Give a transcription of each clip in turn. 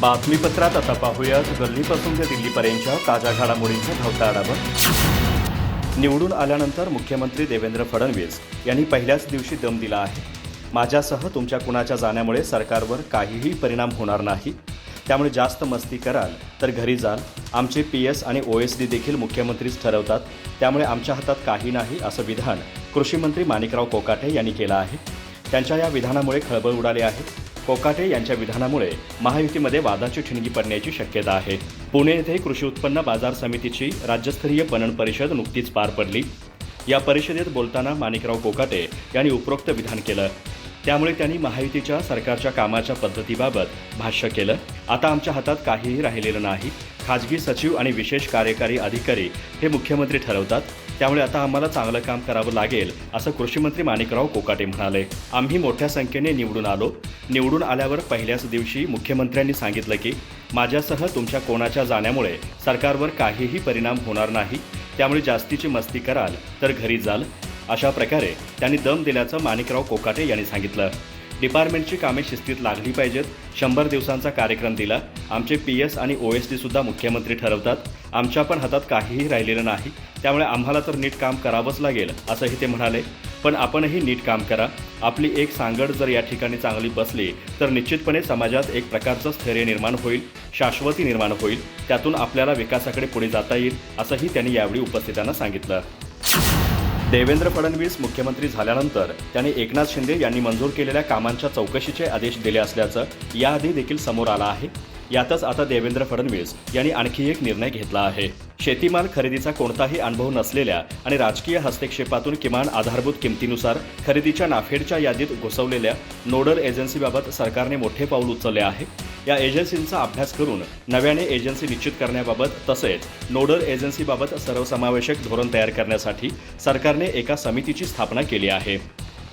बातमीपत्रात आता पाहूयात. गल्लीपासून ते दिल्लीपर्यंतच्या ताज्या घडामोडींचा धावता आढावा. निवडून आल्यानंतर मुख्यमंत्री देवेंद्र फडणवीस यांनी पहिल्याच दिवशी दम दिला आहे. माझ्यासह तुमच्या कुणाच्या जाण्यामुळे सरकारवर काहीही परिणाम होणार नाही. त्यामुळे जास्त मस्ती कराल तर घरी जाल. आमचे पी एस आणि ओ एस डी देखील मुख्यमंत्रीच ठरवतात. त्यामुळे आमच्या हातात काही नाही असं विधान कृषीमंत्री माणिकराव कोकाटे यांनी केलं आहे. त्यांच्या या विधानामुळे खळबळ उडाली आहे. कोकाटे यांच्या विधानामुळे महायुतीमध्ये वादाची ठिणगी पडण्याची शक्यता आहे. पुणे येथे कृषी उत्पन्न बाजार समितीची राज्यस्तरीय पणन परिषद नुकतीच पार पडली. या परिषदेत बोलताना माणिकराव कोकाटे यांनी उपरोक्त विधान केलं. त्यामुळे त्यांनी महायुतीच्या सरकारच्या कामाच्या पद्धतीबाबत भाष्य केलं. आता आमच्या हातात काहीही राहिलेलं नाही. खाजगी सचिव आणि विशेष कार्यकारी अधिकारी हे मुख्यमंत्री ठरवतात. त्यामुळे आता आम्हाला चांगलं काम करावं लागेल असं कृषीमंत्री माणिकराव कोकाटे म्हणाले. आम्ही मोठ्या संख्येने निवडून आलो. निवडून आल्यावर पहिल्याच दिवशी मुख्यमंत्र्यांनी सांगितलं की माझ्यासह तुमच्या कोणाच्या जाण्यामुळे सरकारवर काहीही परिणाम होणार नाही. त्यामुळे जास्तीची मस्ती कराल तर घरी जाल. अशा प्रकारे त्यांनी दम दिल्याचं माणिकराव कोकाटे यांनी सांगितलं. डिपार्टमेंटची कामे शिस्तीत लागली पाहिजेत. शंभर दिवसांचा कार्यक्रम दिला. आमचे पी एस आणि ओ एस डी सुद्धा मुख्यमंत्री ठरवतात. आमच्या पण हातात काहीही राहिलेलं नाही. त्यामुळे आम्हाला तर नीट काम करावंच लागेल असंही ते म्हणाले. पण आपणही नीट काम करा. आपली एक सांगड जर या ठिकाणी चांगली बसली तर निश्चितपणे समाजात एक प्रकारचं स्थैर्य निर्माण होईल शाश्वती निर्माण होईल. त्यातून आपल्याला विकासाकडे पुढे जाता येईल असंही त्यांनी यावेळी उपस्थितांना सांगितलं. देवेंद्र फडणवीस मुख्यमंत्री झाल्यानंतर त्यांनी एकनाथ शिंदे यांनी मंजूर केलेल्या कामांच्या चौकशीचे आदेश दिले असल्याचं याआधी देखील समोर आलं आहे. यातच आता देवेंद्र फडणवीस यांनी आणखी एक निर्णय घेतला आहे. शेतीमाल खरेदीचा कोणताही अनुभव नसलेल्या आणि राजकीय हस्तक्षेपातून किमान आधारभूत किमतीनुसार खरेदीच्या नाफेडच्या यादीत घुसवलेल्या नोडल एजन्सीबाबत सरकारने मोठे पाऊल उचलले आहे. या एजन्सींचा अभ्यास करून नव्याने एजन्सी निश्चित करण्याबाबत तसेच नोडल एजन्सीबाबत सर्वसमावेशक धोरण तयार करण्यासाठी सरकारने एका समितीची स्थापना केली आहे.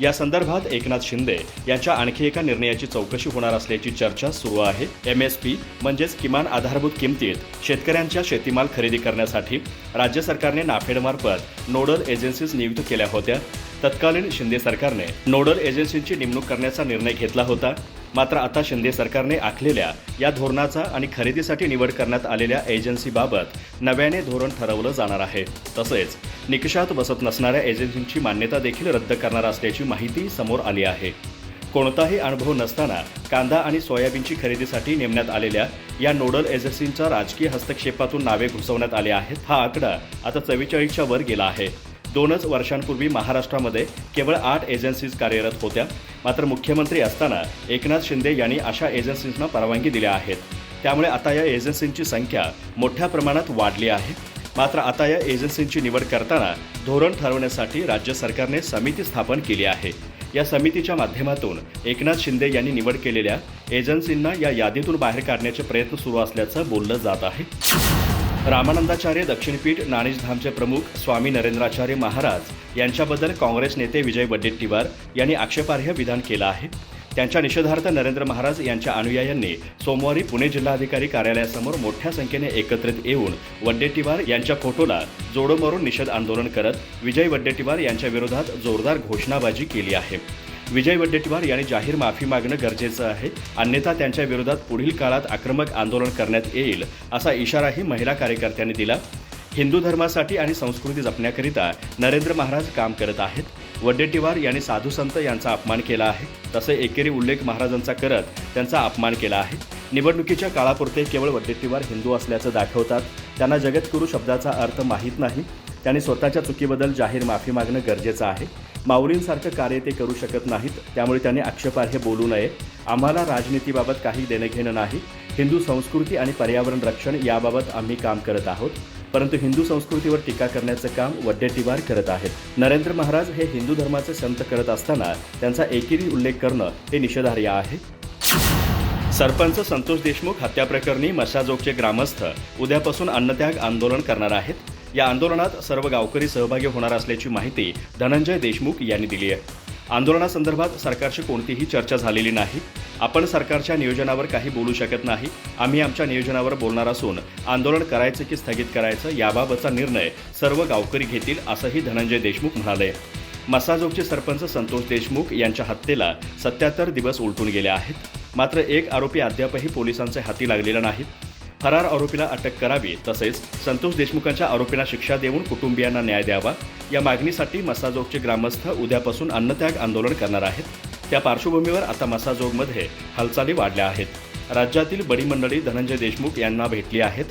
या संदर्भात एकनाथ शिंदे यांच्या आणखी एका निर्णयाची चौकशी होणार असल्याची चर्चा सुरू आहे. एम एस पी म्हणजेच किमान आधारभूत किमतीत शेतकऱ्यांच्या शेतीमाल खरेदी करण्यासाठी राज्य सरकारने नाफेडमार्फत नोडल एजन्सीज नियुक्त केल्या होत्या. तत्कालीन शिंदे सरकारने नोडल एजन्सींची नेमणूक करण्याचा निर्णय घेतला होता. मात्र आता शिंदे सरकारने आखलेल्या या धोरणाचा आणि खरेदीसाठी निवड करण्यात आलेल्या एजन्सीबाबत नव्याने धोरण ठरवलं जाणार आहे. तसेच निकषात बसत नसणाऱ्या एजन्सींची मान्यता देखील रद्द करणार असल्याची माहिती समोर आली आहे. कोणताही अनुभव नसताना कांदा आणि सोयाबीनची खरेदीसाठी नेमण्यात आलेल्या या नोडल एजन्सींच्या राजकीय हस्तक्षेपातून नावे घुसवण्यात आले आहेत हा आकडा आता चव्वेचाळीसच्या वर गेला आहे. दोनच वर्षांपूर्वी महाराष्ट्रामध्ये केवळ आठ एजन्सीज कार्यरत होत्या. मात्र मुख्यमंत्री असताना एकनाथ शिंदे यांनी अशा एजन्सीजना परवानगी दिल्या आहेत. त्यामुळे आता या एजन्सींची संख्या मोठ्या प्रमाणात वाढली आहे. मात्र आता या एजन्सींची निवड करताना धोरण ठरवण्यासाठी राज्य सरकारने समिती स्थापन केली आहे. या समितीच्या माध्यमातून एकनाथ शिंदे यांनी निवड केलेल्या एजन्सींना या यादीतून बाहेर काढण्याचे प्रयत्न सुरू असल्याचं बोललं जात आहे. रामानंदाचार्य दक्षिणपीठ नाणेशधामचे प्रमुख स्वामी नरेंद्राचार्य महाराज यांच्याबद्दल काँग्रेस नेते विजय वडेट्टीवार यांनी आक्षेपार्ह विधान केलं आहे. त्यांच्या निषेधार्थ नरेंद्र महाराज यांच्या अनुयायांनी सोमवारी पुणे जिल्हाधिकारी कार्यालयासमोर मोठ्या संख्येने एकत्रित येऊन वड्डेट्टीवार यांच्या फोटोला जोडो मारून निषेध आंदोलन करत विजय वड्डेट्टीवार यांच्या विरोधात जोरदार घोषणाबाजी केली आहे. विजय वड्डेटीवार यांनी जाहीर माफी मागणं गरजेचं आहे. अन्यथा त्यांच्या विरोधात पुढील काळात आक्रमक आंदोलन करण्यात येईल असा इशाराही महिला कार्यकर्त्यांनी दिला. हिंदू धर्मासाठी आणि संस्कृती जपण्याकरिता नरेंद्र महाराज काम करत आहेत. वड्डेट्टीवार यांनी साधू संत यांचा अपमान केला आहे. तसे एकेरी उल्लेख महाराजांचा करत त्यांचा अपमान केला आहे. निवडणुकीच्या काळापुरते केवळ वड्डेट्टीवार हिंदू असल्याचं दाखवतात. त्यांना जगतगुरू शब्दाचा अर्थ माहीत नाही. त्यांनी स्वतःच्या चुकीबद्दल जाहीर माफी मागणं गरजेचं आहे. माऊलींसारखं कार्य ते करू शकत नाहीत. त्यामुळे त्यांनी आक्षेपार्ह बोलू नये. आम्हाला राजनीतीबाबत काही देणं घेणं नाही. हिंदू संस्कृती आणि पर्यावरण रक्षण याबाबत आम्ही काम करत आहोत. परंतु हिंदू संस्कृतीवर टीका करण्याचं काम वड्डेटीवार करत आहेत. नरेंद्र महाराज हे हिंदू धर्माचे संत करत असताना त्यांचा एकेरी उल्लेख करणं हे निषेधार्ह आहे. सरपंच संतोष देशमुख हत्याप्रकरणी मशाजोगचे ग्रामस्थ उद्यापासून अन्नत्याग आंदोलन करणार आहेत. या आंदोलनात सर्व गावकरी सहभागी होणार असल्याची माहिती धनंजय देशमुख यांनी दिली आहे. आंदोलनासंदर्भात सरकारशी कोणतीही चर्चा झालेली नाही. आपण सरकारच्या नियोजनावर काही बोलू शकत नाही. आम्ही आमच्या नियोजनावर बोलणार असून आंदोलन करायचं की स्थगित करायचं याबाबतचा निर्णय सर्व गावकरी घेतील असंही धनंजय देशमुख म्हणाले. मसाजोगचे सरपंच संतोष देशमुख यांच्या हत्येला सत्याहत्तर दिवस उलटून गेले आहेत. मात्र एक आरोपी अद्यापही पोलिसांचे हाती लागलेला नाही फरार आरोपीला अटक करावी तसेच संतोष देशमुखांच्या आरोपीला शिक्षा देऊन कुटुंबियांना न्याय द्यावा. या मागणीसाठी मसाजोगचे ग्रामस्थ उद्यापासून अन्नत्याग आंदोलन करणार आहेत. त्या पार्श्वभूमीवर आता मसाजोगमध्ये हालचाली वाढल्या आहेत. राज्यातील बडी मंडळी धनंजय देशमुख यांना भेटली आहेत.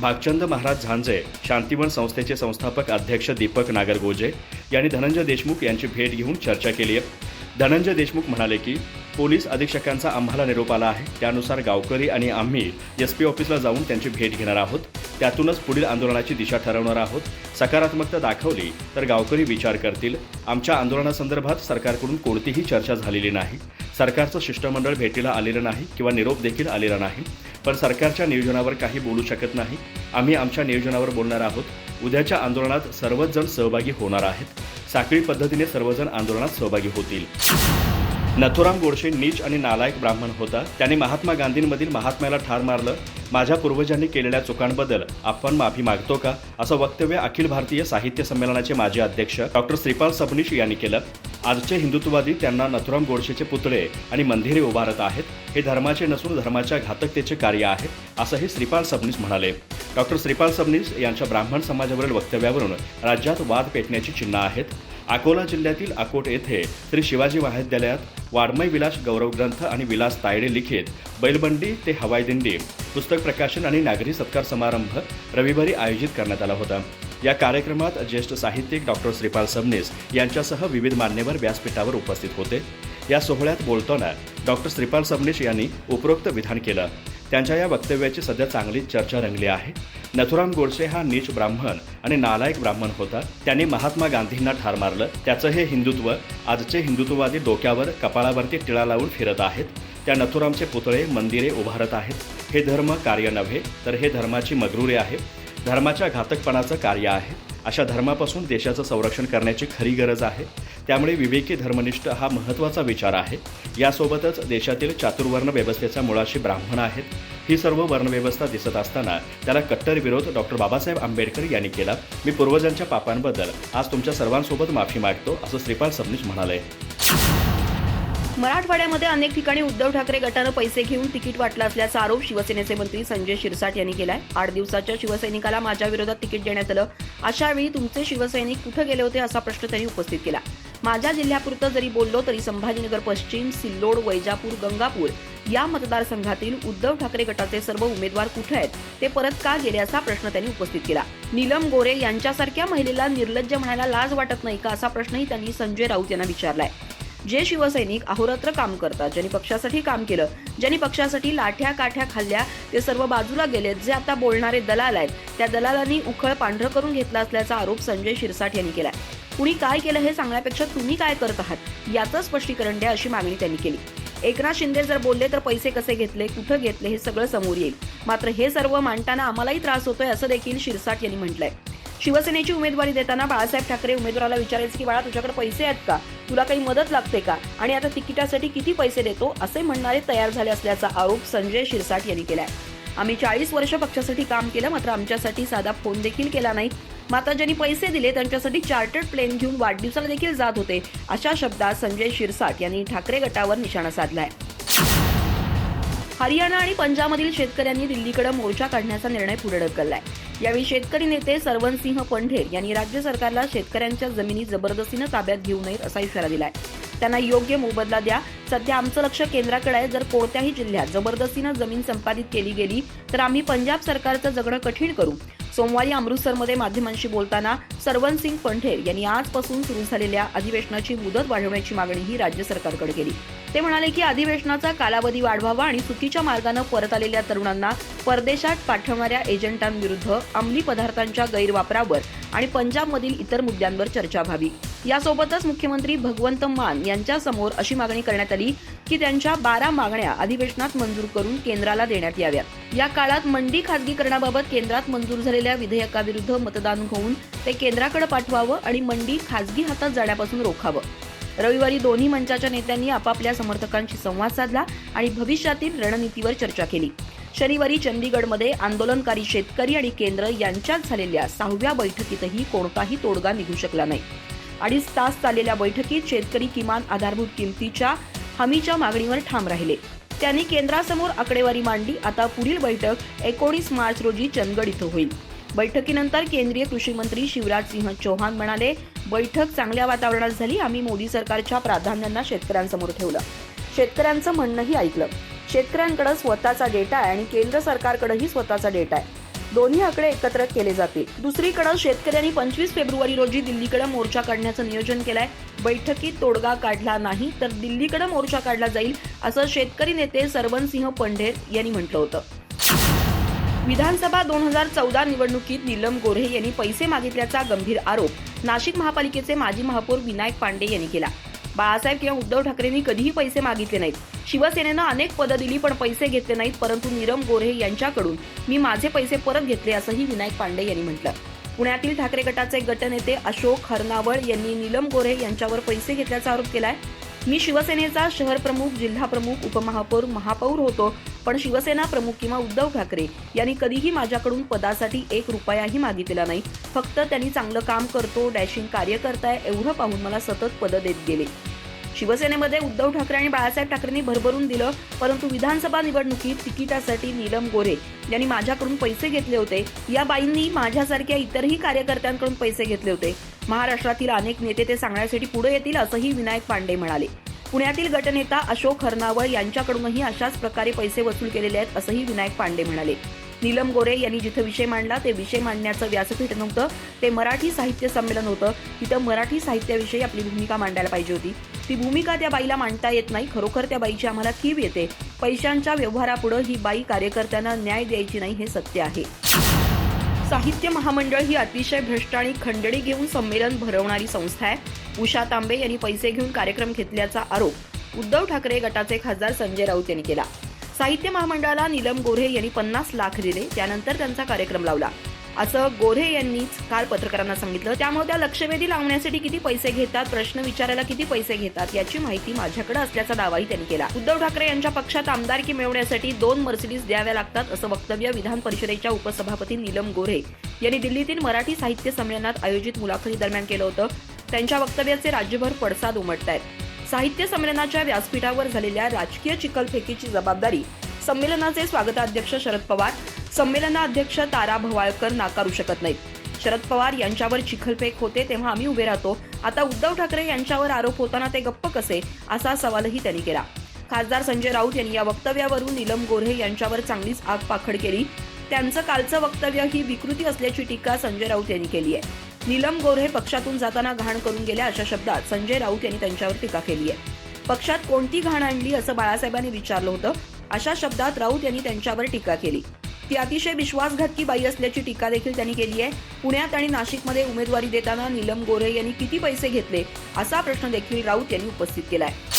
भागचंद महाराज झांजे शांतिवन संस्थेचे संस्थापक अध्यक्ष दीपक नागरगोजे यांनी धनंजय देशमुख यांची भेट घेऊन चर्चा केली. आहे धनंजय देशमुख म्हणाले की पोलीस अधीक्षकांचा आम्हाला निरोप आला आहे. त्यानुसार गावकरी आणि आम्ही एस पी ऑफिसला जाऊन त्यांची भेट घेणार आहोत. त्यातूनच पुढील आंदोलनाची दिशा ठरवणार आहोत. सकारात्मकता दाखवली तर गावकरी विचार करतील. आमच्या आंदोलनासंदर्भात सरकारकडून कोणतीही चर्चा झालेली नाही. सरकारचं शिष्टमंडळ भेटीला आलेलं नाही किंवा निरोप देखील आलेला नाही. पण सरकारच्या नियोजनावर काही बोलू शकत नाही. आम्ही आमच्या नियोजनावर बोलणार आहोत. उद्याच्या आंदोलनात सर्वच जण सहभागी होणार आहेत. साखळी पद्धतीने सर्वजण आंदोलनात सहभागी होतील. नथुराम गोडसे नीच आणि नालायक ब्राह्मण होता. त्याने महात्मा गांधींमधील महात्म्याला ठार मारलं. माझ्या पूर्वजांनी केलेल्या चुकांबद्दल आपण माफी मागतो का? असं वक्तव्य अखिल भारतीय साहित्य संमेलनाचे माजी अध्यक्ष डॉक्टर श्रीपाल सबनीश यांनी केलं. आजचे हिंदुत्ववादी त्यांना नथुराम गोडसेचे पुतळे आणि मंदिरे उभारत आहेत. हे धर्माचे नसून धर्माच्या घातकतेचे कार्य आहे असंही श्रीपाल सबनीस म्हणाले. डॉक्टर श्रीपाल सबनीस यांच्या ब्राह्मण समाजावरील वक्तव्यावरून राज्यात वाद पेटण्याची चिन्ह आहेत. अकोला जिल्ह्यातील अकोट येथे श्री शिवाजी महाविद्यालयात वाड्मय विलास गौरव ग्रंथ आणि विलास तायडे लिखित बैलबंडी ते हवाई दिंडी पुस्तक प्रकाशन आणि नागरी सत्कार समारंभ रविवारी आयोजित करण्यात आला होता. या कार्यक्रमात ज्येष्ठ साहित्यिक डॉक्टर श्रीपाल सबनीस यांच्यासह विविध मान्यवर व्यासपीठावर उपस्थित होते. या सोहळ्यात बोलताना डॉक्टर श्रीपाल सबनीस यांनी उपरोक्त विधान केलं. त्यांच्या या वक्तव्याची सध्या चांगली चर्चा रंगली आहे. नथुराम गोडसे हा नीच ब्राह्मण आणि नालायक ब्राह्मण होता. त्याने महात्मा गांधींना ठार मारलं. त्याचं हे हिंदुत्व आजचे हिंदुत्ववादी डोक्यावर कपाळावरती टिळा लावून फिरत आहेत. त्या नथुरामचे पुतळे मंदिरे उभारत आहेत. हे धर्म कार्य नव्हे तर हे धर्माची मगरुरी आहे धर्माच्या घातकपणाचं कार्य आहे. अशा धर्मापासून देशाचं संरक्षण करण्याची खरी गरज आहे. त्यामुळे विवेकी धर्मनिष्ठ हा महत्त्वाचा विचार आहे. यासोबतच देशातील चातुर्वर्ण व्यवस्थेचा मुळाशी ब्राह्मण आहेत. ही सर्व वर्णव्यवस्था दिसत असताना त्याला कट्टर विरोध डॉक्टर बाबासाहेब आंबेडकर यांनी केला. मी पूर्वजांच्या पापांबद्दल आज तुमच्या सर्वांसोबत माफी मागतो असं श्रीपाल सबनीस म्हणाले. मराठवाड्यामध्ये अनेक ठिकाणी उद्धव ठाकरे गटानं पैसे घेऊन तिकीट वाटलं असल्याचा आरोप शिवसेनेचे मंत्री संजय शिरसाट यांनी केलाय. आठ दिवसाच्या शिवसैनिकाला माझ्या विरोधात तिकीट देण्यात आलं. अशा वेळी तुमचे शिवसैनिक कुठे गेले होते असा प्रश्न त्यांनी उपस्थित केला. माझ्या जिल्ह्यापुरतं जरी बोललो तरी संभाजीनगर पश्चिम सिल्लोड वैजापूर गंगापूर या मतदारसंघातील उद्धव ठाकरे गटाचे सर्व उमेदवार कुठे आहेत? ते परत का गेले असा प्रश्न त्यांनी उपस्थित केला. नीलम गोरे यांच्यासारख्या महिलेला निर्लज्ज म्हणायला लाज वाटत नाही का असा प्रश्नही त्यांनी संजय राऊत यांना विचारलाय. जे शिवसैनिक अहोरात्र काम करतात ज्यांनी पक्षासाठी काम केलं ज्यांनी पक्षासाठी लाठ्या काठ्या खाल्ल्या ते सर्व बाजूला गेलेत जे आता बोलणारे दलाल आहेत त्या दलालांनी उखळ पांढरं करून घेतला असल्याचा आरोप संजय शिरसाट यांनी केलाय. कुणी काय केलं हे सांगण्यापेक्षा तुम्ही काय करत आहात? याचं स्पष्टीकरण द्या अशी मागणी त्यांनी केली. एकनाथ शिंदे जर बोलले तर पैसे कसे घेतले कुठं घेतले हे सगळं समोर येईल. मात्र हे सर्व मांडताना आम्हालाही त्रास होतोय असं देखील शिरसाट यांनी म्हटलंय. शिवसेनेची उमेदवारी देताना बाळासाहेब ठाकरे उमेदवाराला विचारेल की बाळा तुझ्याकडे पैसे आहेत का? तुला काही मदत लागते का? आणि आता तिकिटासाठी किती पैसे देतो? असे म्हणणारे तयार झाले असल्याचा आरोप संजय शिरसाट यांनी केलाय. आम्ही चाळीस वर्ष पक्षासाठी काम केलं मात्र आमच्यासाठी साधा फोन देखील केला नाही. मात्र ज्यांनी पैसे दिले त्यांच्यासाठी चार्टर्ड प्लेन घेऊन वाढदिवसाला देखील जात होते. अशा शब्दात संजय शिरसाट यांनी ठाकरे गटावर निशाणा साधलाय. हरियाणा आणि पंजाबमधील शेतकऱ्यांनी दिल्लीकडे मोर्चा काढण्याचा निर्णय पुढे ढकललाय. यावेळी शेतकरी नेते सरवनसिंह पंढेर यांनी राज्य सरकारला शेतकऱ्यांच्या जमिनी जबरदस्तीनं ताब्यात घेऊ नयेत असा इशारा दिलाय. त्यांना योग्य मोबदला द्या. सध्या आमचं लक्ष केंद्राकडे आहे. जर कोणत्याही जिल्ह्यात जबरदस्तीनं जमीन संपादित केली गेली तर आम्ही पंजाब सरकारचं जगणं कठीण करू. सोमवारी अमृतसरमध्ये माध्यमांशी बोलताना सरवनसिंग पंढेर यांनी आजपासून सुरू झालेल्या अधिवेशनाची मुदत वाढवण्याची मागणीही राज्य सरकारकडे केली. ते म्हणाले की अधिवेशनाचा कालावधी वाढवावा आणि चुकीच्या मार्गानं परत आलेल्या तरुणांना परदेशात पाठवणाऱ्या एजंटांविरुद्ध अंमली पदार्थांच्या गैरवापरावर आणि पंजाबमधील इतर मुद्द्यांवर चर्चा व्हावी. यासोबतच मुख्यमंत्री भगवंत मान यांच्या समोर अशी मागणी करण्यात आली की त्यांच्या बारा मागण्या अधिवेशनात मंजूर करून केंद्राला देण्यात याव्यात. या काळात मंडी खासगीकरणाबाबत केंद्रात मंजूर झालेल्या विधेयकाविरुद्ध मतदान होऊन ते केंद्राकडे पाठवावं आणि मंडी खासगी हातात जाण्यापासून रोखावं. रविवारी दोन्ही मंचाच्या नेत्यांनी आपापल्या समर्थकांशी संवाद साधला आणि भविष्यातील रणनीतीवर चर्चा केली. शनिवारी चंदीगडमध्ये आंदोलनकारी शेतकरी आणि केंद्र यांच्यात झालेल्या सहाव्या बैठकीतही कोणताही तोडगा निघू शकला नाही. अडीच तास चाललेल्या बैठकीत शेतकरी किमान आधारभूत किमतीच्या हमीच्या मागणीवर ठाम राहिले. त्यांनी केंद्रासमोर आकडेवारी मांडली. आता पुढील बैठक एकोणीस मार्च रोजी चंदगड इथं होईल. बैठकीनंतर केंद्रीय कृषी मंत्री शिवराज सिंह चौहान म्हणाले बैठक चांगल्या वातावरणात झाली. आम्ही मोदी सरकारच्या प्राधान्यांना शेतकऱ्यांसमोर ठेवलं. शेतकऱ्यांचं म्हणणंही ऐकलं. शेतकऱ्यांकडे स्वतःचा डेटा आहे आणि केंद्र सरकारकडेही स्वतःचा डेटा आहे. दोन्ही आकडे एकत्र केले जातील. दुसरीकडे शेतकऱ्यांनी पंचवीस फेब्रुवारी रोजी दिल्लीकडे मोर्चा काढण्याचं नियोजन केलंय. बैठकीत तोडगा काढला नाही तर दिल्लीकडे मोर्चा काढला जाईल असं शेतकरी नेते सरवनसिंह पंढेर यांनी म्हटलं होतं. विधानसभा दोन हजार चौदा निवडणुकीत नीलम गोऱ्हे यांनी पैसे मागितल्याचा गंभीर आरोप. नाशिक महापालिकेचे माजी महापौर विनायक पांडे यांनी केला. बाळासाहेब किंवा उद्धव ठाकरेंनी कधीही पैसे मागितले नाहीत. शिवसेनेनं अनेक पदं दिली पण पैसे घेतले नाहीत परंतु नीरम गोऱ्हे यांच्याकडून मी माझे पैसे परत घेतले असंही विनायक पांडे यांनी म्हटलं. पुण्यातील ठाकरे गटाचे गटनेते अशोक हरनावळ यांनी नीलम गोऱ्हे यांच्यावर पैसे घेतल्याचा आरोप केलाय. मी शिवसेनेचा शहर प्रमुख जिल्हा प्रमुख उपमहापौर महापौर होतो पण शिवसेना प्रमुख किंवा उद्धव ठाकरे यांनी कधीही माझ्याकडून पदासाठी एक रुपयाही मागितला नाही. फक्त त्यांनी चांगलं काम करतो डॅशिंग कार्य करताय एवढं पाहून मला सतत पदं देत गेले. शिवसेनेमध्ये उद्धव ठाकरे आणि बाळासाहेब ठाकरेंनी भरभरून दिलं परंतु विधानसभा निवडणुकीत तिकिटासाठी नीलम गोरे यांनी माझ्याकडून पैसे घेतले होते. या बाईंनी माझ्यासारख्या इतरही कार्यकर्त्यांकडून पैसे घेतले होते. महाराष्ट्रातील अनेक नेते ते सांगण्यासाठी पुढे येतील असंही विनायक पांडे म्हणाले. पुण्यातील गटनेता अशोक हरनावळ यांच्याकडूनही अशाच प्रकारे पैसे वसूल केलेले आहेत असंही विनायक पांडे म्हणाले. नीलम गोरे यांनी जिथं विषय मांडला ते विषय मांडण्याचं व्यासपीठ नव्हतं ते मराठी साहित्य संमेलन होतं. तिथं मराठी साहित्याविषयी आपली भूमिका मांडायला पाहिजे होती. ती भूमिका त्या बाईला मांडता येत नाही खरोखर त्या बाईची आम्हाला कीव येते. पैशांच्या व्यवहारापुढे ही बाई कार्यकर्त्यांना न्याय द्यायची नाही हे सत्य आहे. साहित्य महामंडळ ही अतिशय भ्रष्ट आणि खंडणी घेऊन संमेलन भरवणारी संस्था आहे. उषा तांबे यांनी पैसे घेऊन कार्यक्रम घेतल्याचा आरोप उद्धव ठाकरे गटाचे खासदार संजय राऊत यांनी केला. साहित्य महामंडळाला नीलम गोऱ्हे यांनी पन्नास लाख दिले त्यानंतर त्यांचा कार्यक्रम लावला. असं गोऱ्हे यांनीच काल पत्रकारांना सांगितलं. त्यामुळे त्या लक्षवेधी लावण्यासाठी किती पैसे घेतात प्रश्न विचारायला किती पैसे घेतात याची माहिती माझ्याकडे असल्याचा दावाही त्यांनी केला. उद्धव ठाकरे यांच्या पक्षात आमदारकी मिळवण्यासाठी दोन मर्सिडीज द्याव्या लागतात असं वक्तव्य विधान परिषदेच्या उपसभापती नीलम गोऱ्हे यांनी दिल्लीतील मराठी साहित्य संमेलनात आयोजित मुलाखती दरम्यान केलं होतं. त्यांच्या वक्तव्याचे राज्यभर पडसाद उमटत आहेत साहित्य संमेलनाच्या व्यासपीठावर झालेल्या राजकीय चिखलफेकीची जबाबदारी संमेलनाचे स्वागताध्यक्ष शरद पवार संमेलनाध्यक्ष तारा भवाळकर नाकारू शकत नाहीत. शरद पवार यांच्यावर चिखलफेक होते तेव्हा आम्ही उभे राहतो. आता उद्धव ठाकरे यांच्यावर आरोप होताना ते गप्प कसे? असा सवालही त्यांनी केला. खासदार संजय राऊत यांनी या वक्तव्यावरून नीलम गोऱ्हे यांच्यावर चांगलीच आगपाखड केली. त्यांचं कालचं वक्तव्य ही विकृती असल्याची टीका संजय राऊत यांनी केली आहे. नीलम गोऱ्हे पक्षातून जाताना घाण करून गेल्या अशा शब्दात संजय राऊत यांनी त्यांच्यावर टीका केली आहे. पक्षात कोणती घाण आणली असं बाळासाहेबांनी विचारलं होतं? अशा शब्दात राऊत यांनी त्यांच्यावर टीका केली. ती अतिशय विश्वासघातकी बाई असल्याची टीका देखील त्यांनी केली आहे. पुण्यात आणि नाशिकमध्ये उमेदवारी देताना नीलम गोऱ्हे यांनी किती पैसे घेतले असा प्रश्न देखील राऊत यांनी उपस्थित केला आहे